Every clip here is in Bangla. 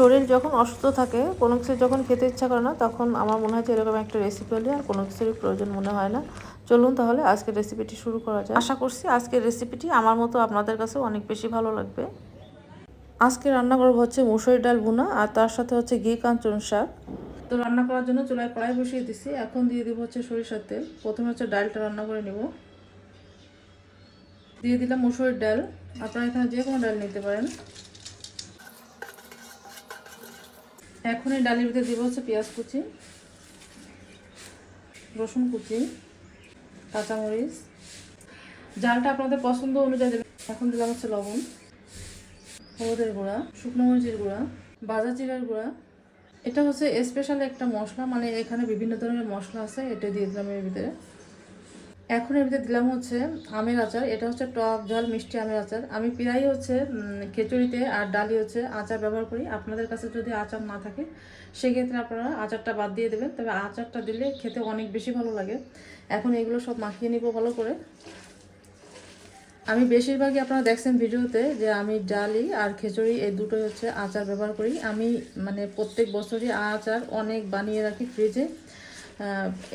শরীর যখন অসুস্থ থাকে, কোনো কিছু যখন খেতে ইচ্ছা করে না, তখন আমার মনে হয় যে এরকম একটা রেসিপি হলে আর কোনো কিছুরই প্রয়োজন মনে হয় না। চলুন তাহলে আজকের রেসিপিটি শুরু করা যায় আশা করছি আজকের রেসিপিটি আমার মতো আপনাদের কাছে অনেক বেশি ভালো লাগবে। আজকে রান্না করব হচ্ছে মুসুরি ডাল ভুনা আর তার সাথে হচ্ছে ঘি কাঞ্চন শাক। তো রান্না করার জন্য চুলায় কড়াই বসিয়ে দিছি। এখন দিয়ে দিব হচ্ছে সরিষার তেল। প্রথমে হচ্ছে ডালটা রান্না করে নেব। দিয়ে দিলাম মুসুরির ডাল। আপনারা এখানে যে কোনো ডাল নিতে পারেন। এখন এই ডালের ভিতরে দিব হচ্ছে পেঁয়াজ কুচি, রসুন কুচি, কাঁচামরিচ। জালটা আপনাদের পছন্দ অনুযায়ী দেবেন। এখন দিলাম হচ্ছে লবণ, হলুদের গুঁড়া, শুকনো মরিচের গুঁড়া, বাজা জিরার গুঁড়া। এটা হচ্ছে স্পেশাল একটা মশলা মানে এখানে বিভিন্ন ধরনের মশলা আছে, এটা দিয়ে দিলাম এর ভিতরে। এখন এর ভিতরে দিলাম হচ্ছে আমের আচার, এটা হচ্ছে টক জল মিষ্টি আমের আচার। আমি প্রায়ই হচ্ছে খিচুড়িতে আর ডালি হচ্ছে আচার ব্যবহার করি। আপনাদের কাছে যদি আচার না থাকে, সেক্ষেত্রে আপনারা আচারটা বাদ দিয়ে দেবেন। তবে আচারটা দিলে খেতে অনেক বেশি ভালো লাগে। এখন এগুলো সব মাখিয়ে নিব ভালো করে। আমি বেশিরভাগই আপনারা দেখছেন ভিডিওতে যে আমি ডালি আর খিচুড়ি এই দুটোই হচ্ছে আচার ব্যবহার করি। আমি মানে প্রত্যেক বছরই আচার অনেক বানিয়ে রাখি ফ্রিজে।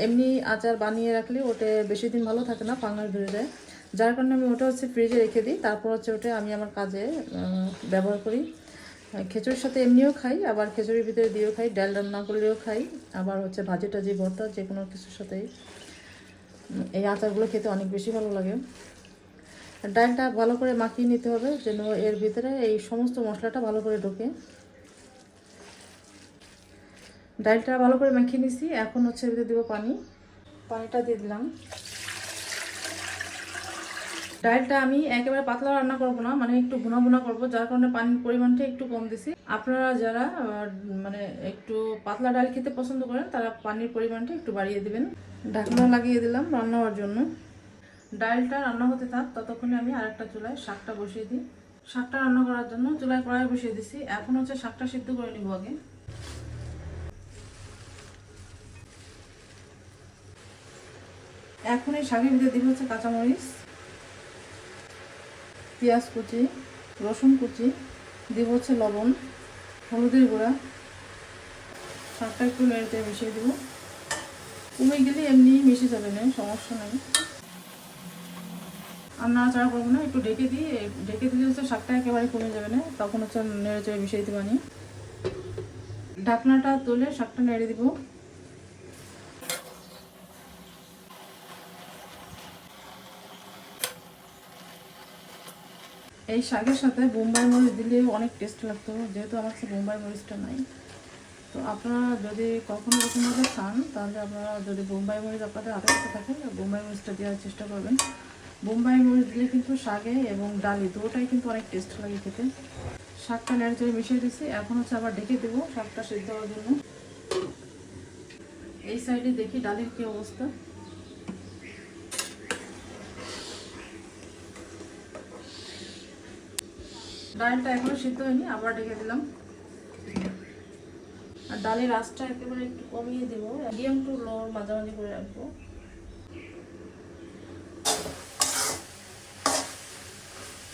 এমনি আচার বানিয়ে রাখলে ওটা বেশি দিন ভালো থাকে না ফাঙ্গাস ধরে যায়। যার কারণে আমি ওটা হচ্ছে ফ্রিজে রেখে দিই। তারপর হচ্ছে ওটা আমি আমার কাজে ব্যবহার করি। আহ, খিচুড়ির সাথে এমনিও খাই আবার খিচুড়ির ভিতরে দিয়েও খাই ডাল রান্না করলেও খাই আবার হচ্ছে ভাজি টাজি ভর্তা যে কোনো কিছুর সাথেই। এই আচারগুলো খেতে অনেক বেশি ভালো লাগে। ডালটা ভালো করে মাখিয়ে নিতে হবে যেন এর ভিতরে এই সমস্ত মশলাটা ভালো করে ঢোকে। ডালটা ভালো করে মাখিয়ে নিছি। এখন হচ্ছে ভিতরে দেবো পানি। পানিটা দিয়ে দিলাম। ডালটা আমি একেবারে পাতলা রান্না করব না মানে একটু ভুনা ভুনা করব, যার কারণে পানির পরিমাণটা একটু কম দিছি। আপনারা যারা মানে একটু পাতলা ডাল খেতে পছন্দ করেন, তারা পানির পরিমাণটা একটু বাড়িয়ে দিবেন। ঢাকনা লাগিয়ে দিলাম রান্না হওয়ার জন্য। ডালটা রান্না হতে থাক, ততক্ষণে আমি আরেকটা চুলায় শাকটা বসিয়ে দিই। শাকটা রান্না করার জন্য চুলায় কড়াই বসিয়ে দিছি। এখন হচ্ছে শাকটা সিদ্ধ করে নিব আগে। এখন এই শাকের ভিতরে দিব হচ্ছে কাঁচামরিচ, পেঁয়াজ কুচি, রসুন কুচি, দিব হচ্ছে লবণ, হলুদের গুঁড়া। শাকটা একটু নেড়েতে মিশিয়ে দেবো। কমে গেলে এমনি মিশে যাবে না সমস্যা নেই। আর না নাড়াচাড়া করব না, একটু ঢেকে দিই। ঢেকে দিলে হচ্ছে শাকটা একেবারে কমে যাবে না তখন হচ্ছে নেড়ে চেড়ে মিশিয়ে দিতে পারি ঢাকনাটা তুলে শাকটা নেড়ে দিব। এই শাকের সাথে বোম্বাই মরিচ দিলে অনেক টেস্ট লাগতো, যেহেতু আমার কাছে বোম্বাই মরিচটা নাই। তো আপনারা যদি কখনো এরকমভাবে খান, তাহলে আপনারা যদি বোম্বাই মরিচ আপনাদের হাতের কাছে থাকে বোম্বাই মরিচটা দেওয়ার চেষ্টা করবেন। বোম্বাই মরিচ দিলে কিন্তু শাকে এবং ডালি দুটোটাই কিন্তু অনেক টেস্ট লাগে খেতে। শাকটা নেড়ে মিশিয়ে দিচ্ছি এখন হচ্ছে আবার ডেকে দেবো শাকটা সেদ্ধ হওয়ার জন্য। এই সাইডে দেখি ডালের কী অবস্থা। ডালটা এখনও সিদ্ধ হয়নি, আবার ডেকে দিলাম। আর ডালের আঁচটা একেবারে একটু কমিয়ে দেবো, মিডিয়াম টু লো মাঝামাঝি করে রাখব।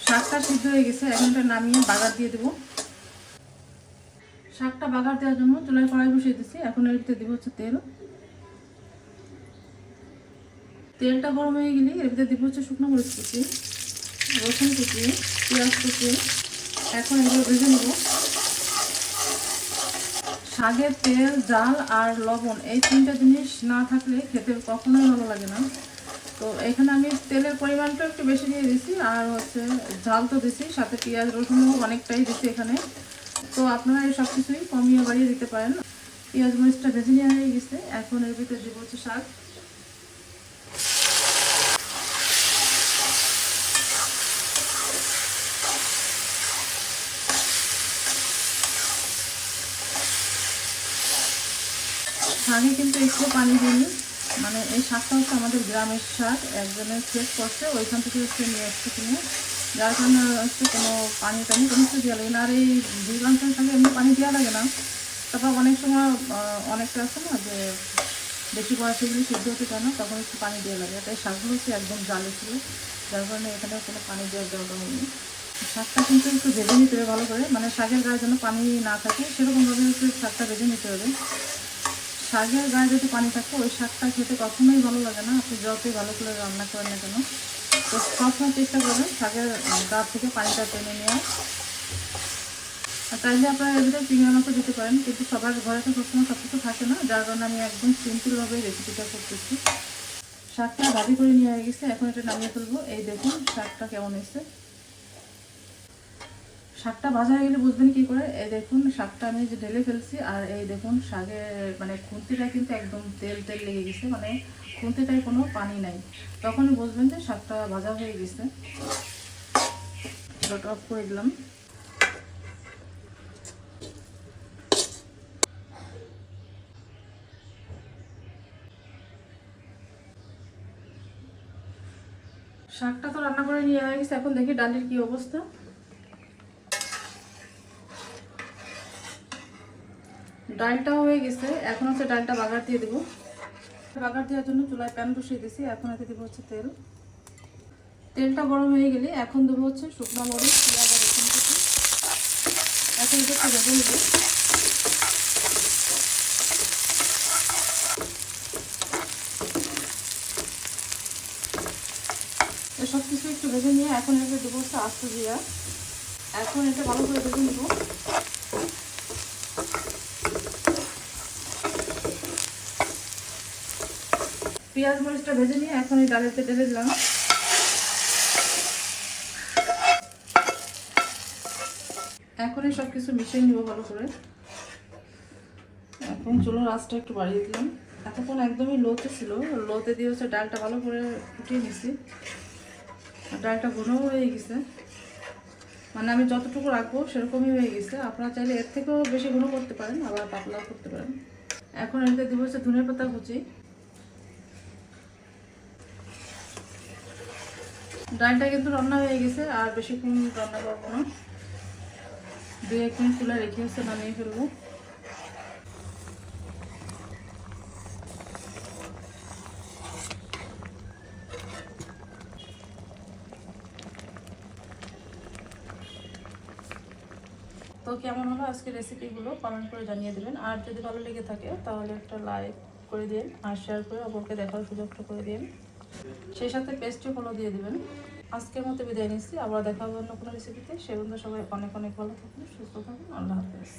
শাকটা সিদ্ধ হয়ে গেছে, এখন এটা নামিয়ে বাগার দিয়ে দেবো। শাকটা বাগার দেওয়ার জন্য চুলায় কড়াই বসিয়ে দিচ্ছি, এখন এর ভিতরে দেবো হচ্ছে তেল। তেলটা গরম হয়ে গেলে এর ভিতরে দেবো হচ্ছে শুকনো মরিচ কুচি, রসুন কুচি, পেঁয়াজ কুচি। এখন এগুলো ভেজে নেব। তেল জাল আর লবণ, এই তিনটা জিনিস না থাকলে খেতে কখনোই ভালো লাগে না। তো এখানে আমি তেলের পরিমাণটা একটু বেশি দিয়ে দিছি, আর হচ্ছে ঝাল তো দিছি, সাথে পেঁয়াজ, রসুনও অনেকটাই দিছি এখানে। তো আপনারা এই সব কিছুই কমিয়ে বাড়িয়ে দিতে পারেন। পেঁয়াজ মরিচটা ভেজে নেওয়া হয়ে গেছে, এখন এর ভিতরে দেবো হচ্ছে শাক। শাকে কিন্তু একটু পানি দিইনি। মানে এই শাকটা হচ্ছে আমাদের গ্রামের শাক একজনের চেক করছে, ওইখান থেকে হচ্ছে নিয়ে এসছে কিনে। যার কারণে হচ্ছে কোনো পানি টানি, কোনো কিছু দেওয়া লাগে না। আর এই দুর্গাঞ্চল শাকে এমনি পানি দেওয়া লাগে না। তারপর অনেক সময় অনেকটা আছে না যে বেশি বয়স বয়সগুলি সিদ্ধ হতে চায় না, তখন একটু পানি দেওয়া লাগে। তাই শাকগুলো হচ্ছে একদম জালে ছিল, যার কারণে এখানে কোনো পানি দেওয়ার দরকার হয়নি। শাকটা কিন্তু একটু ভেজে নিতে হবে ভালো করে। মানে শাকের গায়ে যেন পানি না থাকে, সেরকমভাবে একটু শাকটা ভেজে নিতে হবে। শাকের গায়ে যদি পানি থাকে, ওই শাকটা খেতে কখনোই ভালো লাগে না। আপনি যতই ভালো করে রান্না করেন না কেন, তো সবসময় চেষ্টা করবেন শাকের গা থেকে পানিটা টেনে নেওয়ার। আর চাইলে আপনারা এর চিংড়ি মাছও দিতে পারেন, কিন্তু সবার ঘরে তো সবসময় সব কিছু থাকে না, যার কারণে আমি একদম সিম্পলভাবে রেসিপিটা করতেছি। শাকটা ভাজি করে নিয়ে গেছে, এখন এটা নামিয়ে ফেলব। এই দেখুন, শাকটা কেমন এসছে শাকটা ভাজা হয়ে গেলে বুঝবেন কি করে? এই দেখুন, শাকটা আমি যে ঢেলে ফেলছি, আর এই দেখুন, শাকের মানে খুন্তিটা কিন্তু একদম তেল তেল লেগে গেছে মানে খুন্তিটায় কোনো পানি নাই। তখনই বুঝবেন যে শাকটা ভাজা হয়ে গেছে। অফ করে দিলাম। শাকটা তো রান্না করে নিয়ে হয়ে গেছে, এখন দেখি ডালের কি অবস্থা। ডালটাও হয়ে গেছে। এখন হচ্ছে ডালটা বাগার দিয়ে দেবো। বাগার দেওয়ার জন্য চুলায় প্যান বসিয়ে দিয়েছি। এখন এতে দেবো হচ্ছে তেল। তেলটা গরম হয়ে গেলে এখন দেবো হচ্ছে শুকনো মরিচ, পেঁয়াজ আর রসুন কুচি। এখন এটা একটু ভেজে নেব। সব কিছু একটু ভেজে নিয়ে এখন এতে দেবো হচ্ছে আস্ত জিরা এখন এটা ভালো করে ভেজে নেব। পেঁয়াজ মরিচটা ভেজে নিয়ে এখন এই ডালেতে ঢেলে দিলাম এখন এই সব কিছু মিশিয়ে নিব ভালো করে। এখন চুলোর আঁচটা একটু বাড়িয়ে দিলাম। এতক্ষণ একদমই লোতে ছিল, লোতে দিয়ে হচ্ছে ডালটা ভালো করে ফুটিয়ে নিছি। ডালটা ঘনও হয়ে গেছে। মানে আমি যতটুকু রাখব সেরকমই হয়ে গেছে। আপনারা চাইলে এর থেকেও বেশি ঘন করতে পারেন, আবার পাতলাও করতে পারেন। এখন এতে দিব হচ্ছে ধনে পাতা কুচি। ডালটা কিন্তু রান্না হয়ে গেছে, আর বেশিক্ষণ রান্না করব না। দু এক মিনিট তুলে রেখে হচ্ছে নামিয়ে ফেলব। তো কেমন হলো আজকে রেসিপিগুলো কমেন্ট করে জানিয়ে দেবেন। আর যদি ভালো লেগে থাকে, তাহলে একটা লাইক করে দিন, আর শেয়ার করে অপরকে দেখার সুযোগটা করে দিন। সেই সাথে পেস্টটি ফলো দিয়ে দেবেন। আজকের মতো বিদায় নিচ্ছি। আবার দেখা হবে অন্য কোনো রেসিপিতে সে বন্ধু সবাই অনেক অনেক ভালো থাকুন সুস্থ থাকুন আল্লাহ হাফেজ।